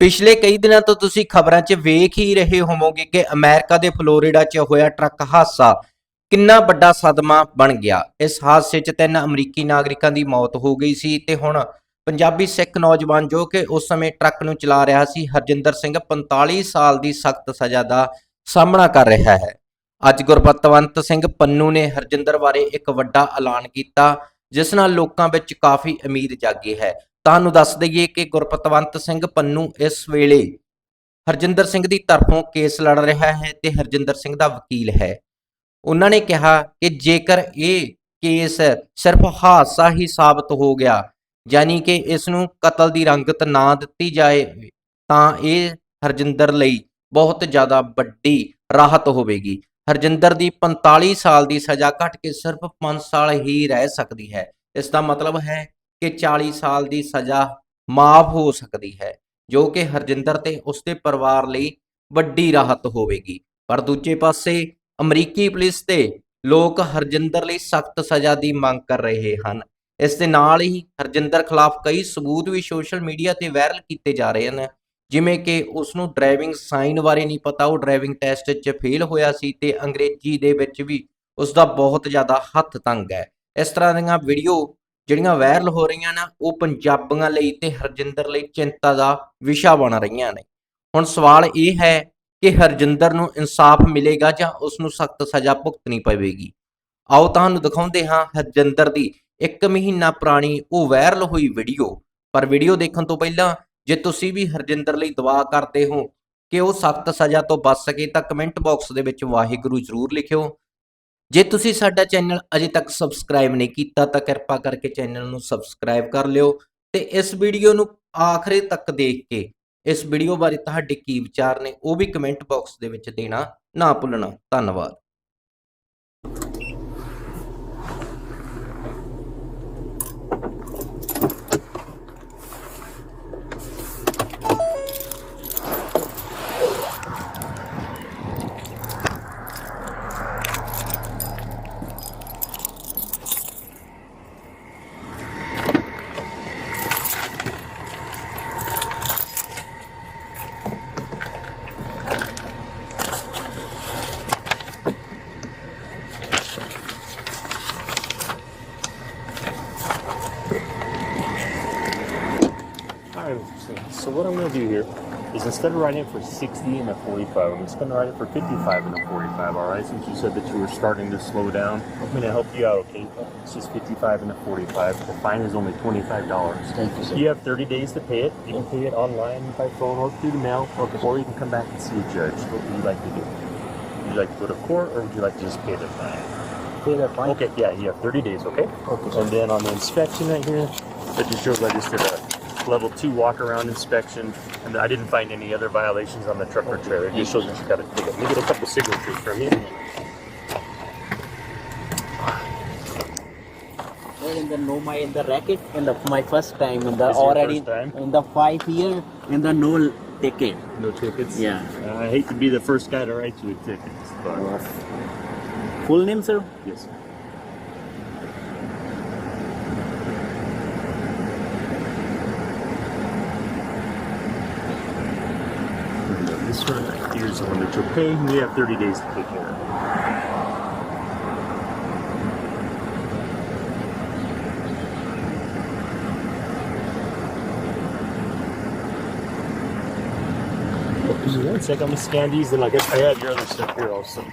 ਪਿਛਲੇ ਕਈ ਦਿਨਾਂ ਤੋਂ ਤੁਸੀਂ ਖਬਰਾਂ 'ਚ ਵੇਖ ਹੀ ਰਹੇ ਹੋਵੋਗੇ ਕਿ ਅਮਰੀਕਾ ਦੇ ਫਲੋਰੀਡਾ 'ਚ ਹੋਇਆ ਟਰੱਕ ਹਾਦਸਾ। ਕਿੰਨਾ ਵੱਡਾ ਸਦਮਾ ਬਣ ਗਿਆ। ਇਸ ਹਾਦਸੇ 'ਚ ਤਿੰਨ ਅਮਰੀਕੀ ਨਾਗਰਿਕਾਂ ਦੀ ਮੌਤ ਹੋ ਗਈ ਸੀ ਤੇ ਹੁਣ ਪੰਜਾਬੀ ਸਿੱਖ ਨੌਜਵਾਨ ਜੋ ਕਿ ਉਸ ਸਮੇਂ ਟਰੱਕ ਨੂੰ ਚਲਾ ਰਿਹਾ ਸੀ, ਹਰਜਿੰਦਰ ਸਿੰਘ 45 ਸਾਲ ਦੀ ਸਖਤ ਸਜ਼ਾ ਦਾ ਸਾਹਮਣਾ ਕਰ ਰਿਹਾ ਹੈ। ਅੱਜ ਗੁਰਪਤਵੰਤ ਸਿੰਘ ਪੰਨੂ ਨੇ ਹਰਜਿੰਦਰ ਬਾਰੇ ਇੱਕ ਵੱਡਾ ਐਲਾਨ ਕੀਤਾ, ਜਿਸ ਨਾਲ ਲੋਕਾਂ ਵਿੱਚ ਕਾਫੀ ਉਮੀਦ ਜਾਗੀ ਹੈ। ਤੁਹਾਨੂੰ ਦੱਸ ਦਈਏ ਕਿ ਗੁਰਪਤਵੰਤ ਸਿੰਘ ਪੰਨੂ ਇਸ ਵੇਲੇ ਹਰਜਿੰਦਰ ਸਿੰਘ ਦੀ ਤਰਫੋਂ ਕੇਸ ਲੜ ਰਿਹਾ ਹੈ ਤੇ ਹਰਜਿੰਦਰ ਸਿੰਘ ਦਾ ਵਕੀਲ ਹੈ। ਉਹਨਾਂ ਨੇ ਕਿਹਾ ਕਿ ਜੇਕਰ ਇਹ ਕੇਸ ਸਿਰਫ ਹਾਦਸਾ ਹੀ ਸਾਬਤ ਹੋ ਗਿਆ, ਯਾਨੀ ਕਿ ਇਸ ਨੂੰ ਕਤਲ ਦੀ ਰੰਗਤ ਨਾ ਦਿੱਤੀ ਜਾਏ, ਤਾਂ ਇਹ ਹਰਜਿੰਦਰ ਲਈ ਬਹੁਤ ਜ਼ਿਆਦਾ ਵੱਡੀ ਰਾਹਤ ਹੋਵੇਗੀ। ਹਰਜਿੰਦਰ ਦੀ 45 ਸਾਲ ਦੀ ਸਜ਼ਾ ਘਟ ਕੇ ਸਿਰਫ 5 ਸਾਲ ਹੀ ਰਹਿ ਸਕਦੀ ਹੈ। ਇਸ ਦਾ ਮਤਲਬ ਹੈ ਕਿ 40 ਸਾਲ ਦੀ ਸਜ਼ਾ ਮਾਫ ਹੋ ਸਕਦੀ ਹੈ, ਜੋ ਕਿ ਹਰਜਿੰਦਰ ਤੇ ਉਸਦੇ ਪਰਿਵਾਰ ਲਈ ਵੱਡੀ ਰਾਹਤ ਹੋਵੇਗੀ। ਪਰ ਦੂਜੇ ਪਾਸੇ, ਅਮਰੀਕੀ ਪੁਲਿਸ ਤੇ ਲੋਕ ਹਰਜਿੰਦਰ ਲਈ ਸਖਤ ਸਜ਼ਾ ਦੀ ਮੰਗ ਕਰ ਰਹੇ ਹਨ। ਇਸ ਦੇ ਨਾਲ ਹੀ ਹਰਜਿੰਦਰ ਖਿਲਾਫ ਕਈ ਸਬੂਤ ਵੀ ਸੋਸ਼ਲ ਮੀਡੀਆ ਤੇ ਵਾਇਰਲ ਕੀਤੇ ਜਾ ਰਹੇ ਹਨ, ਜਿਵੇਂ ਕਿ ਉਸ ਨੂੰ ਡਰਾਈਵਿੰਗ ਸਾਈਨ ਬਾਰੇ ਨਹੀਂ ਪਤਾ, ਉਹ ਡਰਾਈਵਿੰਗ ਟੈਸਟ 'ਚ ਫੇਲ ਹੋਇਆ ਸੀ ਤੇ ਅੰਗਰੇਜ਼ੀ ਦੇ ਵਿੱਚ ਵੀ ਉਸ ਦਾ ਬਹੁਤ ਜ਼ਿਆਦਾ ਹੱਥ ਤੰਗ ਹੈ। ਇਸ ਤਰ੍ਹਾਂ ਦੀਆਂ ਵੀਡੀਓ ਜਿਹੜੀਆਂ ਵਾਇਰਲ ਹੋ ਰਹੀਆਂ ਨੇ, ਉਹ ਪੰਜਾਬੀਆਂ ਲਈ ਤੇ ਹਰਜਿੰਦਰ ਲਈ ਚਿੰਤਾ ਦਾ ਵਿਸ਼ਾ ਬਣ ਰਹੀਆਂ ਨੇ। ਹੁਣ ਸਵਾਲ ਇਹ ਹੈ ਕਿ ਹਰਜਿੰਦਰ ਨੂੰ ਇਨਸਾਫ ਮਿਲੇਗਾ ਜਾਂ ਉਸ ਨੂੰ ਸਖਤ ਸਜ਼ਾ ਭੁਗਤਣੀ ਪਵੇਗੀ? ਆਓ ਤੁਹਾਨੂੰ ਦਿਖਾਉਂਦੇ ਹਾਂ ਹਰਜਿੰਦਰ ਦੀ ਇੱਕ ਮਹੀਨਾ ਪੁਰਾਣੀ ਉਹ ਵਾਇਰਲ ਹੋਈ ਵੀਡੀਓ ਪਰ ਵੀਡੀਓ ਦੇਖਣ ਤੋਂ ਪਹਿਲਾਂ ਜੇ ਤੁਸੀਂ ਵੀ ਹਰਜਿੰਦਰ ਲਈ ਦੁਆ ਕਰਦੇ ਹੋ ਕਿ ਉਹ ਸਖਤ ਸਜ਼ਾ ਤੋਂ ਬਚ ਸਕੇ ਤਾਂ ਕਮੈਂਟ ਬਾਕਸ ਦੇ ਵਿੱਚ ਵਾਹਿਗੁਰੂ ਜ਼ਰੂਰ ਲਿਖਿਓ। ਜੇ ਤੁਸੀਂ ਸਾਡਾ ਚੈਨਲ ਅਜੇ ਤੱਕ ਸਬਸਕ੍ਰਾਈਬ ਨਹੀਂ ਕੀਤਾ, ਤਾਂ ਕਿਰਪਾ ਕਰਕੇ ਚੈਨਲ ਨੂੰ ਸਬਸਕ੍ਰਾਈਬ ਕਰ ਲਿਓ ਤੇ ਇਸ ਵੀਡੀਓ ਨੂੰ ਆਖਰੇ ਤੱਕ ਦੇਖ ਕੇ ਇਸ ਵੀਡੀਓ ਬਾਰੇ ਤੁਹਾਡੇ ਕੀ ਵਿਚਾਰ ਨੇ, ਉਹ ਵੀ ਕਮੈਂਟ ਬਾਕਸ ਦੇ ਵਿੱਚ ਦੇਣਾ ਨਾ ਭੁੱਲਣਾ। ਧੰਨਵਾਦ। So, what I'm going to do here is instead of writing it for 60 and a 45, I'm just going to write it for 55 and a 45, alright? Since you said that you were starting to slow down, I'm going to help you out, okay? It's just 55 and a 45. The fine is only $25. Thank you, sir. You have 30 days to pay it. You can pay it online, by phone, or through the mail, okay. or you can come back and see a judge. What would you like to do? Would you like to go to court, or would you like to just pay the fine? Pay the fine. Okay, yeah, you have 30 days, okay? Okay. And then on the inspection right here, that just shows I just did a level two walk around inspection, and I didn't find any other violations on the truck or trailer. It just shows that you got to take it. Let me get a couple signatures from you. In the no my in the racket in the my first time in the already time? in the five year in the no ticket. No tickets. Yeah. Uh, I hate to be the first guy to write you a ticket, but Full name, sir? yes. And This one here is the one that you'll pay. We have 30 days to take care of it. One sec, I'm gonna scan these, and I guess I have your other stuff here also.